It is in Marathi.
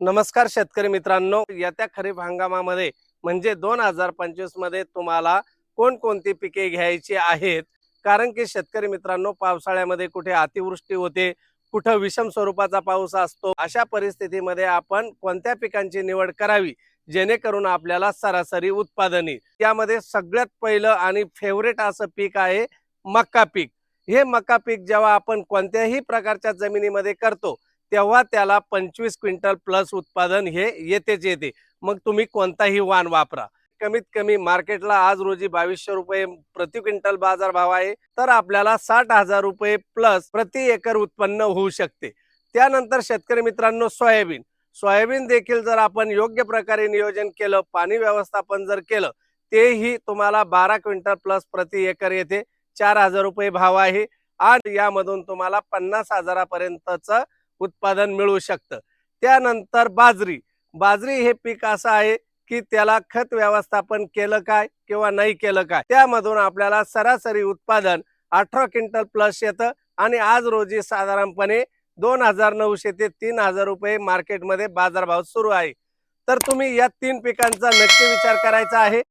नमस्कार शेतकरी मित्रांनो. येत्या खरीप हंगामामध्ये म्हणजे दोन हजार पंचवीसमध्ये तुम्हाला कोणकोणती पिके घ्यायची आहेत? कारण की शेतकरी मित्रांनो पावसाळ्यामध्ये कुठे अतिवृष्टी होते कुठं विषम स्वरूपाचा पाऊस असतो अशा परिस्थितीमध्ये आपण कोणत्या पिकांची निवड करावी जेणेकरून आपल्याला सरासरी उत्पादन? येईल त्यामध्ये सगळ्यात पहिलं आणि फेवरेट असं पीक आहे मक्का पीक. हे मक्का पीक जेव्हा आपण कोणत्याही प्रकारच्या जमिनीमध्ये करतो तेव्हा त्याला पंचवीस क्विंटल प्लस उत्पादन हे येतेच येते. मग तुम्ही कोणताही वाण वापरा. कमीत कमी मार्केटला आज रोजी बावीसशे रुपये प्रति क्विंटल बाजार भाव आहे तर आपल्याला साठ हजार रुपये प्लस प्रति एकर उत्पन्न होऊ शकते. त्यानंतर शेतकरी मित्रांनो सोयाबीन. सोयाबीन देखील जर आपण योग्य प्रकारे नियोजन केलं पाणी व्यवस्थापन जर केलं तेही तुम्हाला बारा क्विंटल प्लस प्रति एकर येते. चार हजार रुपये भाव आहे. आणि यामधून तुम्हाला पन्नास हजारापर्यंतचं उत्पादन मिळू शकतं. त्यानंतर बाजरी. बाजरी हे पीक असं आहे की त्याला खत व्यवस्थापन केलं काय किंवा नाही केलं काय? त्यामधून आपल्याला सरासरी उत्पादन अठरा क्विंटल प्लस येतं आणि आज रोजी साधारणपणे दोन हजार नऊशे ते तीन हजार रुपये मार्केटमध्ये बाजारभाव सुरू आहे. तर तुम्ही या तीन पिकांचा नक्की विचार करायचा आहे.